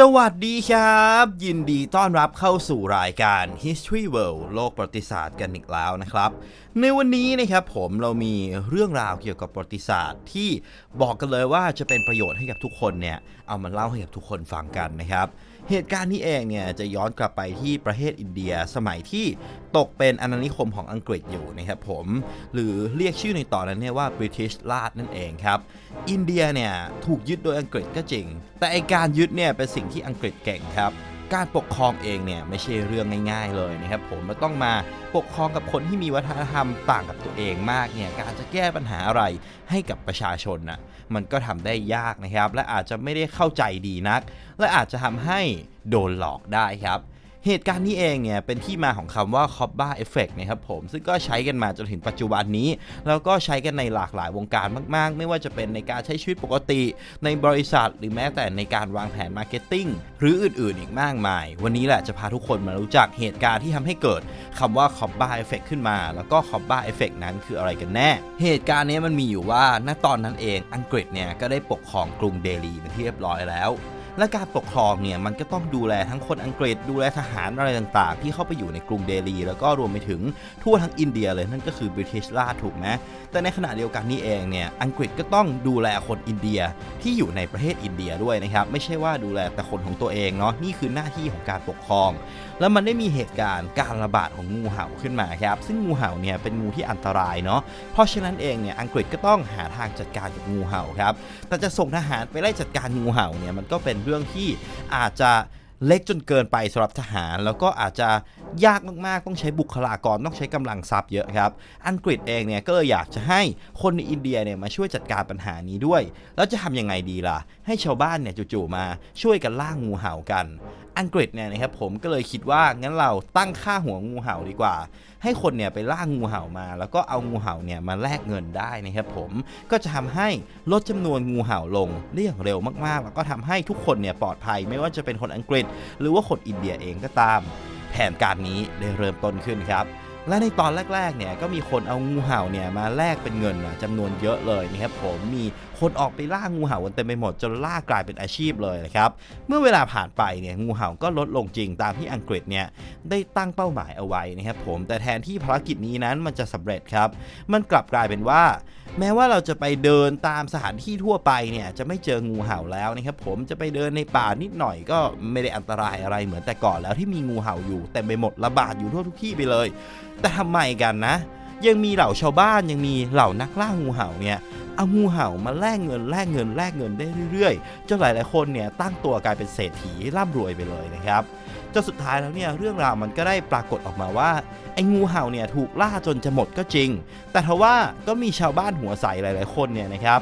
สวัสดีครับ ยินดีต้อนรับเข้าสู่รายการ History World โลกประวัติศาสตร์กันอีกแล้วนะครับ ในวันนี้นะครับผมเรามีเรื่องราวเกี่ยวกับประวัติศาสตร์ ที่บอกกันเลยว่าจะเป็นประโยชน์ให้กับทุกคนเนี่ยเอามาเล่าให้กับทุกคนฟังกันนะครับ เหตุการณ์นี้เองเนี่ยจะย้อนกลับไปที่ประเทศอินเดียสมัยที่ตกเป็นอาณานิคมของอังกฤษอยู่นะครับผมหรือเรียกชื่อในตอนนั้นเนี่ยว่า British ราชนั่นเองครับ อินเดียเนี่ยถูกยึดโดยอังกฤษก็จริง แต่ไอการยึดเนี่ยเป็นสิ่งที่อังกฤษเก่งครับ การปกครองเองเนี่ยไม่ใช่เรื่องง่าย ๆ เลยนะครับผมมันต้องมาปกครองกับคนที่มีวัฒนธรรมต่างกับตัวเองมากเนี่ยการจะแก้ปัญหาอะไรให้กับประชาชนน่ะมันก็ทำได้ยากนะครับ และอาจจะไม่ได้เข้าใจดีนัก และอาจจะทำให้โดนหลอกได้ครับ เหตุการณ์นี้เองเนี่ยเป็นที่มาของคำว่า c o b b a Effect นะครับผม ซึ่งก็ใช้กันมาจนถึงปัจจุบันนี้ แล้วก็ใช้กันในหลากหลายวงการมาก ๆ ไม่ว่าจะเป็นในการใช้ชีวิตปกติ ในบริษัทหรือแม้แต่ในการวางแผนมาร์เก็ตติ้งหรืออื่น ๆ อีกมากมาย วันนี้แหละจะพาทุกคนมารู้จักเหตุการณ์ที่ทำให้เกิดคำว่า c o b b a Effect ขึ้นมา แล้วก็ c o b b a Effect นั้นคืออะไรกันแน่ เหตุการณ์นี้มันมีอยู่ว่าณตอนนั้นเองอังกฤษเนี่ยก็ได้ปกครองกรุงเดลีเป็นที่เรียบร้อยแล้ว และการปกครองเนี่ยมันก็ต้องดูแลทั้งคนอังกฤษดูแลทหารอะไรต่างๆ ที่เข้าไปอยู่ในกรุงเดลี แล้วก็รวมไปถึงทั่วทั้งอินเดียเลยนั่นก็คือบริ i ิชราชถูกไหมแต่ในขณะเดียวกันนี้เองเนี่ยอังกฤษก็ต้องดูแลคนอินเดียที่อยู่ในประเทศอินเดียด้วยนะครับไม่ใช่ว่าดูแลแต่คนของตัวเองเนาะนี่คือหน้าที่ของการปกครอง แล้วมันได้มีเหตุการณ์การระบาดของงูเห่าขึ้นมาครับซึ่งงูเห่าเนี่ยเป็นงูที่อันตรายเนาะเพราะฉะนั้นเองเนี่ยอังกฤษก็ต้องหาทางจัดการกับงูเห่าครับแต่จะส่งทหารไปไล่จัดการงูเห่าเนี่ยมันก็เป็นเรื่องที่อาจจะเล็กจนเกินไปสำหรับทหาร แล้วก็อาจจะยากมาก ๆ ต้องใช้บุคลากรต้องใช้กำลังทรัพย์เยอะครับ อังกฤษเองเนี่ยก็เลยอยากจะให้คนในอินเดียเนี่ยมาช่วยจัดการปัญหานี้ด้วย แล้วจะทำยังไงดีล่ะ ให้ชาวบ้านเนี่ยจู่ๆมาช่วยกันล่างูเห่ากัน อังกฤษเนี่ยนะครับผมก็เลยคิดว่างั้นเราตั้งค่าหัวงูเห่าดีกว่า ให้คนเนี่ยไปล่างูเห่ามา แล้วก็เอางูเห่าเนี่ยมาแลกเงินได้นะครับผมก็จะทำให้ลดจำนวนงูเห่าลงได้อย่างเร็วมากๆ แล้วก็ทำให้ทุกคนเนี่ยปลอดภัยไม่ว่าจะเป็นคนอังกฤษ หรือว่าคนอินเดียเองก็ตาม แผนการนี้ได้เริ่มต้นขึ้นครับและในตอนแรกๆ เนี่ยก็มีคนเอางูเห่าเนี่ยมาแลกเป็นเงินนะจำนวนเยอะเลยนะครับผมมี คนออกไปล่างูเห่ากันเต็มไปหมดจนล่ากลายเป็นอาชีพเลยนะครับ เมื่อเวลาผ่านไปเนี่ยงูเห่าก็ลดลงจริงตามที่อังกฤษเนี่ยได้ตั้งเป้าหมายเอาไว้นะครับผมแต่แทนที่ภารกิจนี้นั้นมันจะสำเร็จครับ มันกลับกลายเป็นว่า แม้ว่าเราจะไปเดินตามสถานที่ทั่วไปเนี่ยจะไม่เจองูเห่าแล้วนะครับผมจะไปเดินในป่านิดหน่อยก็ไม่ได้อันตรายอะไรเหมือนแต่ก่อนแล้วที่มีงูเห่าอยู่เต็มไปหมดระบาดอยู่ทั่วทุกที่ไปเลย แต่ทำไมกันนะ ยังมีเหล่าชาวบ้านยังมีเหล่านักล่างูเห่าเนี่ยเอางูเห่ามาแลกเงินแลกเงินแลกเงินได้เรื่อยๆจนหลายๆคนเนี่ยตั้งตัวกลายเป็นเศรษฐีร่ำรวยไปเลยนะครับจนสุดท้ายแล้วเนี่ยเรื่องราวมันก็ได้ปรากฏออกมาว่าไอ้งูเห่าเนี่ยถูกล่าจนจะหมดก็จริง แต่ทว่าก็มีชาวบ้านหัวใสหลาย ๆคนเนี่ยนะครับ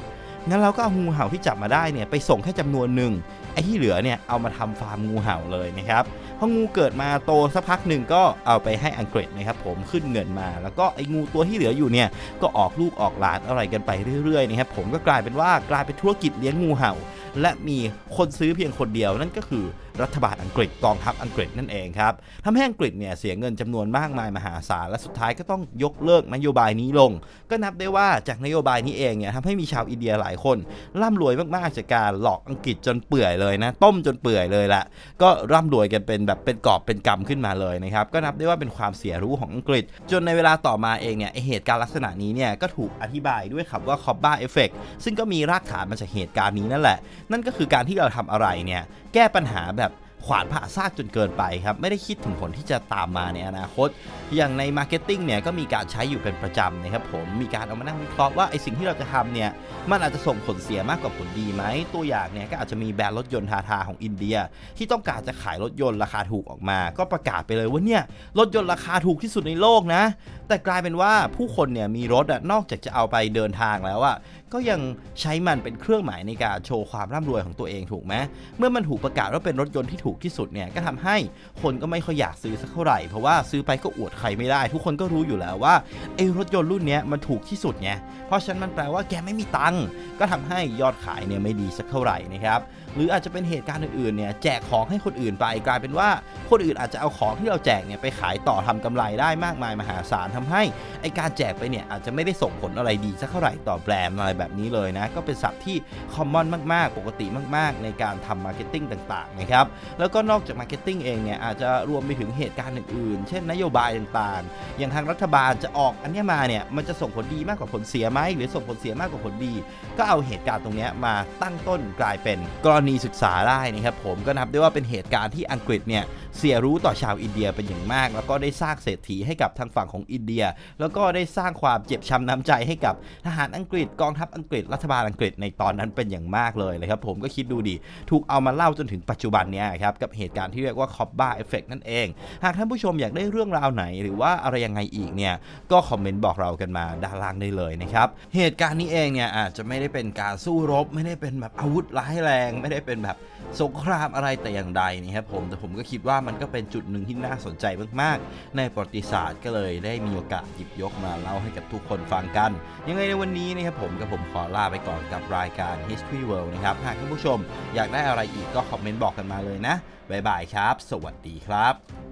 งั้นเราก็เอางูเห่าที่จับมาได้เนี่ยไปส่งแค่จำนวนหนึ่งไอ้ที่เหลือเนี่ยเอามาทำฟาร์มงูเห่าเลยนะครับ องูเกิดมาโตสักพักหนึ่งก็เอาไปให้อังกฤษนะครับผมขึ้นเงินมา แล้วก็ไอ้งูตัวที่เหลืออยู่เนี่ยก็ออกลูกออกหลานอะไรกันไปเรื่อยๆนะครับผมก็กลายเป็นว่ากลายเป็นธุรกิจเลี้ยงงูเห่า และมีคนซื้อเพียงคนเดียวนั่นก็คือรัฐบาลอังกฤษกองทัพอังกฤษนั่นเองครับทำให้อังกฤษเนี่ยเสียเงินจำนวนมากมายมหาศาลและสุดท้ายก็ต้องยกเลิกนโยบายนี้ลง ก็นับได้ว่าจากนโยบายนี้เองเนี่ยทำให้มีชาวอินเดียหลายคนร่ำรวยมากๆจากการหลอกอังกฤษจนเปื่อยเลยนะต้มจนเปื่อยเลยละก็ร่ำรวยกันเป็นแบบเป็นกอบเป็นกำขึ้นมาเลยนะครับก็นับได้ว่าเป็นความเสียรู้ของอังกฤษ จนในเวลาต่อมาเองเนี่ยเหตุการณ์ลักษณะนี้เนี่ยก็ถูกอธิบายด้วยคำว่า c o b b a Effect ซึ่งก็มีรากฐานมาจากเหตุการณ์นี้นั่นแหละ นั่นก็คือการที่เราทำอะไรเนี่ยแก้ปัญหาแบบ ขวานผ่าซากจนเกินไปครับ ไม่ได้คิดถึงผลที่จะตามมาในอนาคต อย่างในมาร์เก็ตติ้งเนี่ยก็มีการใช้อยู่เป็นประจำนะครับผมมีการเอามานั่งวิเคราะห์ว่าไอสิ่งที่เราจะทำเนี่ยมันอาจจะส่งผลเสียมากกว่าผลดีไหมตัวอย่างเนี่ยก็อาจจะมีแบรนด์รถยนต์ทาทาของอินเดีย ที่ต้องการจะขายรถยนต์ราคาถูกออกมา ก็ประกาศไปเลยว่าเนี่ยรถยนต์ราคาถูกที่สุดในโลกนะ แต่กลายเป็นว่าผู้คนเนี่ยมีรถอะนอกจากจะเอาไปเดินทางแล้วอะก็ยังใช้มันเป็นเครื่องหมายในการโชว์ความร่ำรวยของตัวเองถูกไหมเมื่อมันถูกประกาศว่าเป็นรถยนต์ที่ถูกที่สุดเนี่ยก็ทำให้คนก็ไม่ค่อยอยากซื้อสักเท่าไหร่เพราะว่าซื้อไปก็อวดใครไม่ได้ ทุกคนก็รู้อยู่แล้วว่าไอ้รถยนต์รุ่นเนี้ยมันถูกที่สุดไงเพราะฉะนั้นมันแปลว่าแกไม่มีตังค์ก็ทำให้ยอดขายเนี่ยไม่ดีสักเท่าไหร่นะครับ หรืออาจจะเป็นเหตุการณ์อื่นๆเนี่ยแจกของให้คนอื่นไป กลายเป็นว่าคนอื่นอาจจะเอาของที่เราแจกเนี่ยไปขายต่อทำกำไรได้มากมายมหาศาลทำให้ไอการแจกไปเนี่ยอาจจะไม่ได้ส่งผลอะไรดีสักเท่าไหร่ต่อแบรนด์อะไรแบบนี้เลยนะก็เป็นศัพท์ที่คอมมอนมากๆ ปกติมาก ๆ ในการทำมาร์เก็ตติ้งต่างๆนะครับแล้วก็นอกจากมาร์เก็ตติ้งเองเนี่ยอาจจะรวมไปถึงเหตุการณ์อื่นๆ เช่นนโยบายต่างๆ อย่างทางรัฐบาลจะออกอันเนี้ยมาเนี่ยมันจะส่งผลดีมากกว่าผลเสียไหมหรือส่งผลเสียมากกว่าผลดี ก็เอาเหตุการณ์ตรงเนี้ยมาตั้งต้นกลายเป็นกรณีศึกษาได้นะครับผมก็นับได้ว่าเป็นเหตุการณ์ที่อังกฤษเนี่ยเสียรู้ต่อชาวอินเดียเป็นอย่างมาก แล้วก็ได้สร้างเศรษฐีให้กับทางฝั่งของอินเดีย แล้วก็ได้สร้างความเจ็บช้ำน้ำใจให้กับทหารอังกฤษกองทัพอังกฤษรัฐบาลอังกฤษในตอนนั้นเป็นอย่างมากเลยนะครับผมก็คิดดูดิถูกเอามาเล่าจนถึงปัจจุบันเนี้ยครับกับเหตุการณ์ที่เรียกว่าคอบบ้าเอฟเฟกนั่นเอง หากท่านผู้ชมอยากได้เรื่องราวไหน หรือว่าอะไรยังไงอีกเนี่ยก็คอมเมนต์บอกเรากันมาด้านล่างได้เลยนะครับเหตุการณ์นี้เองเนี่ยอาจจะไม่ได้เป็นการสู้รบไม่ได้เป็นแบบอาวุธร้ายแรงไม่ได้เป็นแบบสงครามอะไรแต่อย่างใดนะครับผมแต่ผมก็คิดว่ามันก็เป็นจุดหนึ่งที่น่าสนใจมากๆ ในประวัติศาสตร์ก็เลยได้มีโอกาสหยิบยกมาเล่าให้กับทุกคนฟังกัน ยังไงในวันนี้นะครับผมกับผมขอลาไปก่อนกับรายการ History World นะครับหากท่านผู้ชมอยากได้อะไรอีกก็คอมเมนต์บอกกันมาเลยนะบ๊ายบายครับ สวัสดีครับ